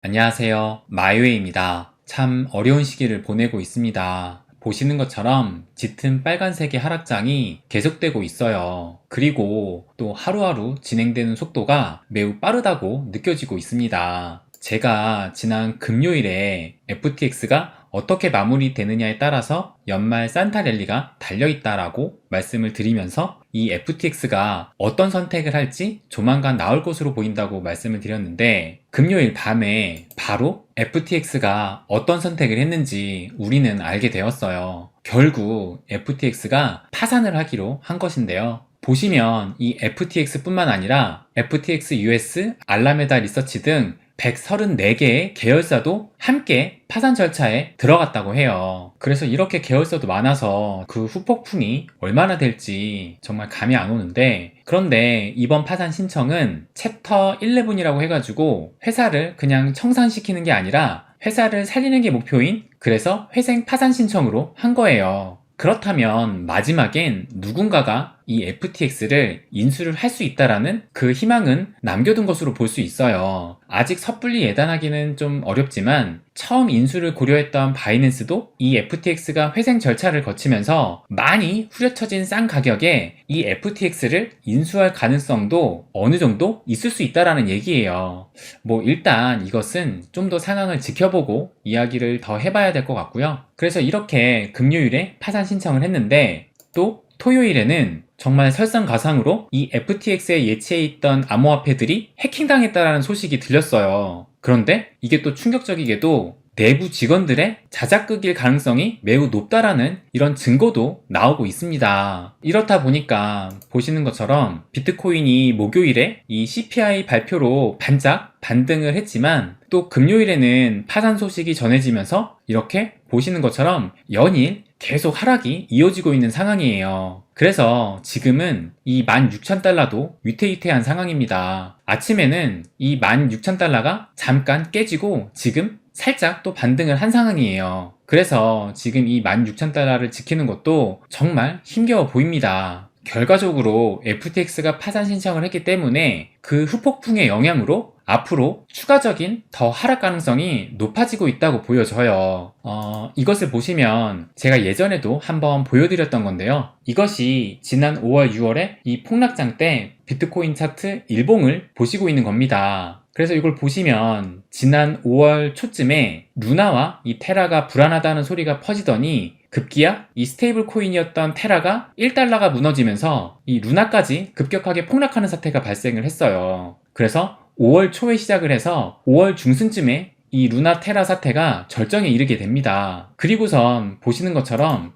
안녕하세요. 마이웨이입니다. 참 어려운 시기를 보내고 있습니다. 보시는 것처럼 짙은 빨간색의 하락장이 계속되고 있어요. 그리고 또 하루하루 진행되는 속도가 매우 빠르다고 느껴지고 있습니다. 제가 지난 금요일에 FTX가 어떻게 마무리되느냐에 따라서 연말 산타 랠리가 달려있다라고 말씀을 드리면서 이 FTX가 어떤 선택을 할지 조만간 나올 것으로 보인다고 말씀을 드렸는데 금요일 밤에 바로 FTX가 어떤 선택을 했는지 우리는 알게 되었어요. 결국 FTX가 파산을 하기로 한 것인데요. 보시면 이 FTX 뿐만 아니라 FTX US, 알라메다 리서치 등 134개의 계열사도 함께 파산 절차에 들어갔다고 해요. 그래서 이렇게 계열사도 많아서 그 후폭풍이 얼마나 될지 정말 감이 안 오는데 그런데 이번 파산 신청은 챕터 11이라고 해가지고 회사를 그냥 청산시키는 게 아니라 회사를 살리는 게 목표인 그래서 회생 파산 신청으로 한 거예요. 그렇다면 마지막엔 누군가가 이 FTX를 인수를 할 수 있다라는 그 희망은 남겨둔 것으로 볼 수 있어요. 아직 섣불리 예단하기는 좀 어렵지만 처음 인수를 고려했던 바이낸스도 이 FTX가 회생 절차를 거치면서 많이 후려쳐진 싼 가격에 이 FTX를 인수할 가능성도 어느 정도 있을 수 있다라는 얘기예요. 뭐 일단 이것은 좀 더 상황을 지켜보고 이야기를 더 해봐야 될 것 같고요. 그래서 이렇게 금요일에 파산 신청을 했는데 또 토요일에는 정말 설상가상으로 이 FTX에 예치해 있던 암호화폐들이 해킹당했다라는 소식이 들렸어요. 그런데 이게 또 충격적이게도 내부 직원들의 자작극일 가능성이 매우 높다라는 이런 증거도 나오고 있습니다. 이렇다 보니까 보시는 것처럼 비트코인이 목요일에 이 CPI 발표로 반짝 반등을 했지만 또 금요일에는 파산 소식이 전해지면서 이렇게 보시는 것처럼 연일 계속 하락이 이어지고 있는 상황이에요. 그래서 지금은 이 16,000달러도 위태위태한 상황입니다. 아침에는 이 16,000달러가 잠깐 깨지고 지금 살짝 또 반등을 한 상황이에요. 그래서 지금 이 16,000달러를 지키는 것도 정말 힘겨워 보입니다. 결과적으로 FTX가 파산 신청을 했기 때문에 그 후폭풍의 영향으로 앞으로 추가적인 더 하락 가능성이 높아지고 있다고 보여져요. 어, 이것을 보시면 제가 예전에도 한번 보여드렸던 건데요. 이것이 지난 5월, 6월에 이 폭락장 때 비트코인 차트 일봉을 보시고 있는 겁니다. 그래서 이걸 보시면 지난 5월 초쯤에 루나와 이 테라가 불안하다는 소리가 퍼지더니 급기야 이 스테이블 코인이었던 테라가 1달러가 무너지면서 이 루나까지 급격하게 폭락하는 사태가 발생을 했어요. 그래서 5월 초에 시작을 해서 5월 중순쯤에 이 루나 테라 사태가 절정에 이르게 됩니다. 그리고선 보시는 것처럼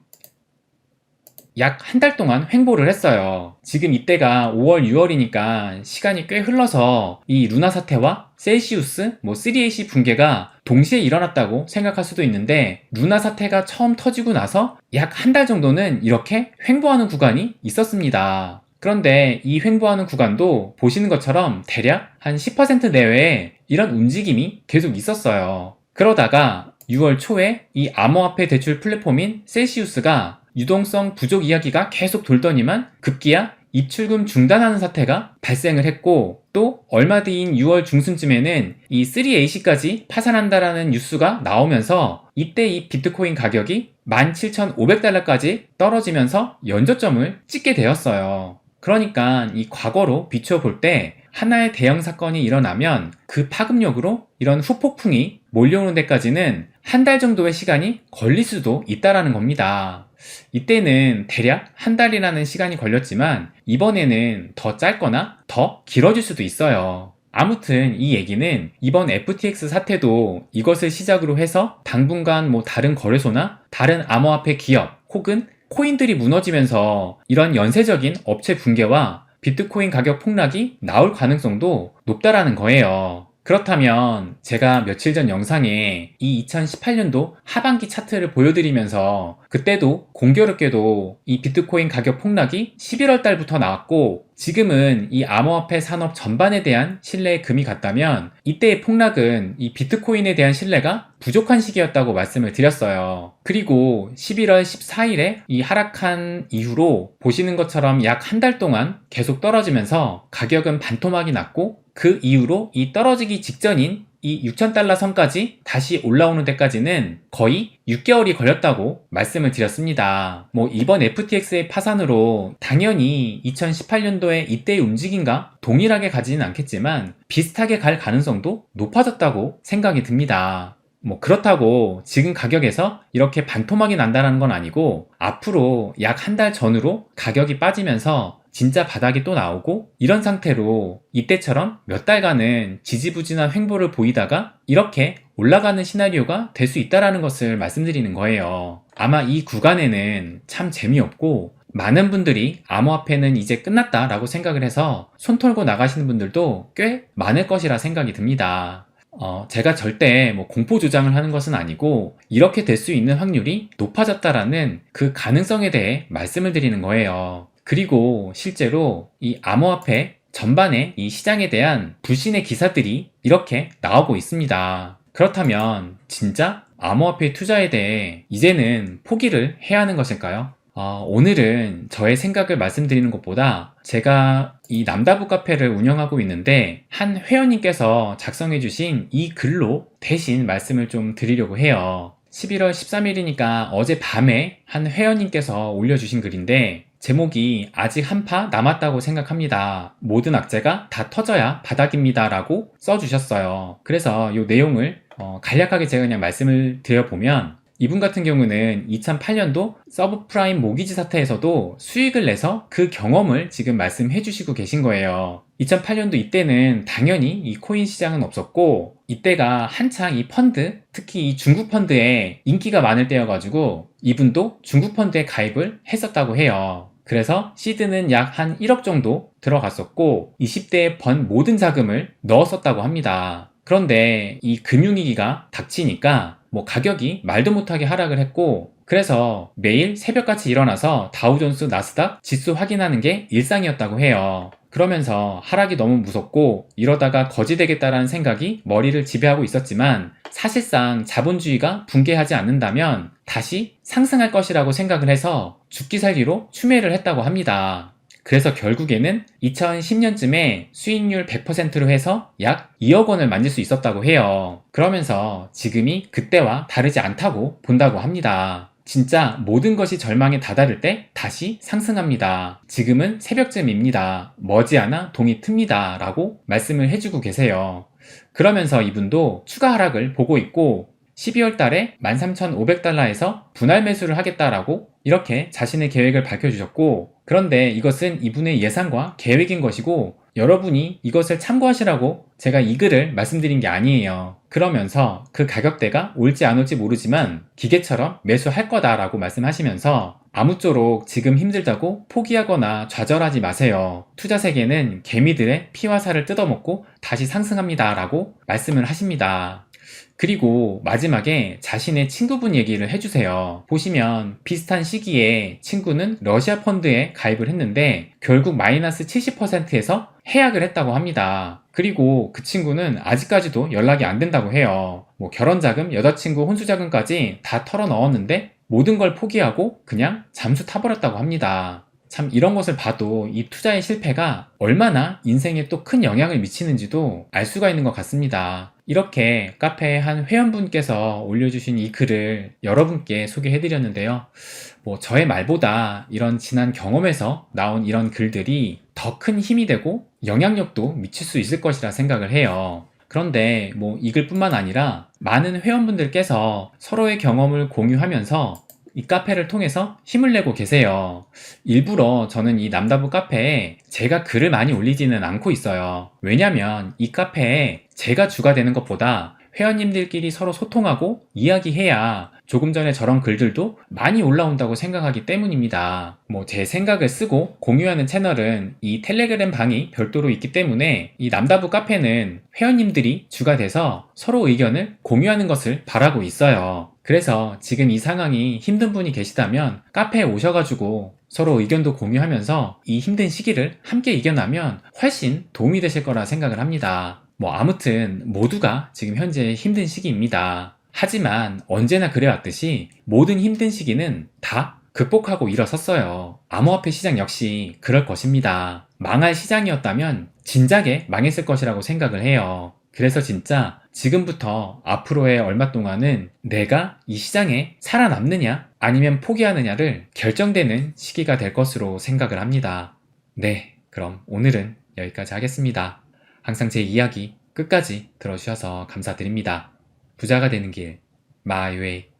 약 한 달 동안 횡보를 했어요. 지금 이때가 5월, 6월이니까 시간이 꽤 흘러서 이 루나 사태와 셀시우스, 뭐 3AC 붕괴가 동시에 일어났다고 생각할 수도 있는데 루나 사태가 처음 터지고 나서 약 한 달 정도는 이렇게 횡보하는 구간이 있었습니다. 그런데 이 횡보하는 구간도 보시는 것처럼 대략 한 10% 내외에 이런 움직임이 계속 있었어요. 그러다가 6월 초에 이 암호화폐 대출 플랫폼인 셀시우스가 유동성 부족 이야기가 계속 돌더니만 급기야 입출금 중단하는 사태가 발생을 했고 또 얼마 뒤인 6월 중순쯤에는 이 3AC까지 파산한다라는 뉴스가 나오면서 이때 이 비트코인 가격이 17,500달러까지 떨어지면서 연저점을 찍게 되었어요. 그러니까 이 과거로 비추어 볼 때 하나의 대형 사건이 일어나면 그 파급력으로 이런 후폭풍이 몰려오는 데까지는 한 달 정도의 시간이 걸릴 수도 있다라는 겁니다. 이때는 대략 한 달이라는 시간이 걸렸지만 이번에는 더 짧거나 더 길어질 수도 있어요. 아무튼 이 얘기는 이번 FTX 사태도 이것을 시작으로 해서 당분간 뭐 다른 거래소나 다른 암호화폐 기업 혹은 코인들이 무너지면서 이런 연쇄적인 업체 붕괴와 비트코인 가격 폭락이 나올 가능성도 높다라는 거예요. 그렇다면 제가 며칠 전 영상에 이 2018년도 하반기 차트를 보여드리면서 그때도 공교롭게도 이 비트코인 가격 폭락이 11월 달부터 나왔고 지금은 이 암호화폐 산업 전반에 대한 신뢰에 금이 갔다면 이때의 폭락은 이 비트코인에 대한 신뢰가 부족한 시기였다고 말씀을 드렸어요. 그리고 11월 14일에 이 하락한 이후로 보시는 것처럼 약 한 달 동안 계속 떨어지면서 가격은 반토막이 났고 그 이후로 이 떨어지기 직전인 이 6,000달러 선까지 다시 올라오는 데까지는 거의 6개월이 걸렸다고 말씀을 드렸습니다. 뭐 이번 FTX의 파산으로 당연히 2018년도에 이때의 움직임과 동일하게 가지는 않겠지만 비슷하게 갈 가능성도 높아졌다고 생각이 듭니다. 뭐 그렇다고 지금 가격에서 이렇게 반토막이 난다는 건 아니고 앞으로 약 한 달 전으로 가격이 빠지면서 진짜 바닥이 또 나오고 이런 상태로 이때처럼 몇 달간은 지지부진한 횡보를 보이다가 이렇게 올라가는 시나리오가 될 수 있다라는 것을 말씀드리는 거예요. 아마 이 구간에는 참 재미없고 많은 분들이 암호화폐는 이제 끝났다 라고 생각을 해서 손 털고 나가시는 분들도 꽤 많을 것이라 생각이 듭니다. 어, 제가 절대 뭐 공포 조장을 하는 것은 아니고 이렇게 될 수 있는 확률이 높아졌다라는 그 가능성에 대해 말씀을 드리는 거예요. 그리고 실제로 이 암호화폐 전반의 이 시장에 대한 불신의 기사들이 이렇게 나오고 있습니다. 그렇다면 진짜 암호화폐 투자에 대해 이제는 포기를 해야 하는 것일까요? 어, 오늘은 저의 생각을 말씀드리는 것보다 제가 이 남다부 카페를 운영하고 있는데 한 회원님께서 작성해 주신 이 글로 대신 말씀을 좀 드리려고 해요. 11월 13일이니까 어제 밤에 한 회원님께서 올려주신 글인데 제목이 아직 한 파 남았다고 생각합니다. 모든 악재가 다 터져야 바닥입니다. 라고 써주셨어요. 그래서 이 내용을 어, 간략하게 제가 그냥 말씀을 드려보면 이분 같은 경우는 2008년도 서브프라임 모기지 사태에서도 수익을 내서 그 경험을 지금 말씀해 주시고 계신 거예요. 2008년도 이때는 당연히 이 코인 시장은 없었고 이때가 한창 이 펀드 특히 이 중국 펀드에 인기가 많을 때여가지고 이분도 중국 펀드에 가입을 했었다고 해요. 그래서 시드는 약 한 1억 정도 들어갔었고 20대에 번 모든 자금을 넣었었다고 합니다. 그런데 이 금융위기가 닥치니까 뭐 가격이 말도 못하게 하락을 했고 그래서 매일 새벽같이 일어나서 다우존스 나스닥 지수 확인하는 게 일상이었다고 해요. 그러면서 하락이 너무 무섭고 이러다가 거지 되겠다라는 생각이 머리를 지배하고 있었지만 사실상 자본주의가 붕괴하지 않는다면 다시 상승할 것이라고 생각을 해서 죽기 살기로 추매를 했다고 합니다. 그래서 결국에는 2010년쯤에 수익률 100%로 해서 약 2억 원을 만질 수 있었다고 해요. 그러면서 지금이 그때와 다르지 않다고 본다고 합니다. 진짜 모든 것이 절망에 다다를 때 다시 상승합니다. 지금은 새벽쯤입니다. 머지않아 동이 틉니다. 라고 말씀을 해주고 계세요. 그러면서 이분도 추가 하락을 보고 있고 12월 달에 13,500달러에서 분할 매수를 하겠다라고 이렇게 자신의 계획을 밝혀주셨고 그런데 이것은 이분의 예상과 계획인 것이고 여러분이 이것을 참고하시라고 제가 이 글을 말씀드린 게 아니에요. 그러면서 그 가격대가 올지 안 올지 모르지만 기계처럼 매수할 거다라고 말씀하시면서 아무쪼록 지금 힘들다고 포기하거나 좌절하지 마세요. 투자 세계는 개미들의 피와 살을 뜯어먹고 다시 상승합니다라고 말씀을 하십니다. 그리고 마지막에 자신의 친구분 얘기를 해주세요. 보시면 비슷한 시기에 친구는 러시아 펀드에 가입을 했는데 결국 마이너스 70%에서 해약을 했다고 합니다. 그리고 그 친구는 아직까지도 연락이 안 된다고 해요. 뭐 결혼자금, 여자친구 혼수자금까지 다 털어 넣었는데 모든 걸 포기하고 그냥 잠수 타버렸다고 합니다. 참 이런 것을 봐도 이 투자의 실패가 얼마나 인생에 또 큰 영향을 미치는지도 알 수가 있는 것 같습니다. 이렇게 카페 한 회원분께서 올려주신 이 글을 여러분께 소개해드렸는데요. 뭐 저의 말보다 이런 지난 경험에서 나온 이런 글들이 더 큰 힘이 되고 영향력도 미칠 수 있을 것이라 생각을 해요. 그런데 뭐 이 글뿐만 아니라 많은 회원분들께서 서로의 경험을 공유하면서 이 카페를 통해서 힘을 내고 계세요. 일부러 저는 이 남다부 카페에 제가 글을 많이 올리지는 않고 있어요. 왜냐면 이 카페에 제가 주가 되는 것보다 회원님들끼리 서로 소통하고 이야기해야 조금 전에 저런 글들도 많이 올라온다고 생각하기 때문입니다. 뭐 제 생각을 쓰고 공유하는 채널은 이 텔레그램 방이 별도로 있기 때문에 이 남다부 카페는 회원님들이 주가 돼서 서로 의견을 공유하는 것을 바라고 있어요. 그래서 지금 이 상황이 힘든 분이 계시다면 카페에 오셔가지고 서로 의견도 공유하면서 이 힘든 시기를 함께 이겨나면 훨씬 도움이 되실 거라 생각을 합니다. 뭐 아무튼 모두가 지금 현재 힘든 시기입니다. 하지만 언제나 그래왔듯이 모든 힘든 시기는 다 극복하고 일어섰어요. 암호화폐 시장 역시 그럴 것입니다. 망할 시장이었다면 진작에 망했을 것이라고 생각을 해요. 그래서 진짜 지금부터 앞으로의 얼마 동안은 내가 이 시장에 살아남느냐 아니면 포기하느냐를 결정되는 시기가 될 것으로 생각을 합니다. 네, 그럼 오늘은 여기까지 하겠습니다. 항상 제 이야기 끝까지 들어주셔서 감사드립니다. 부자가 되는 길, 마이웨이.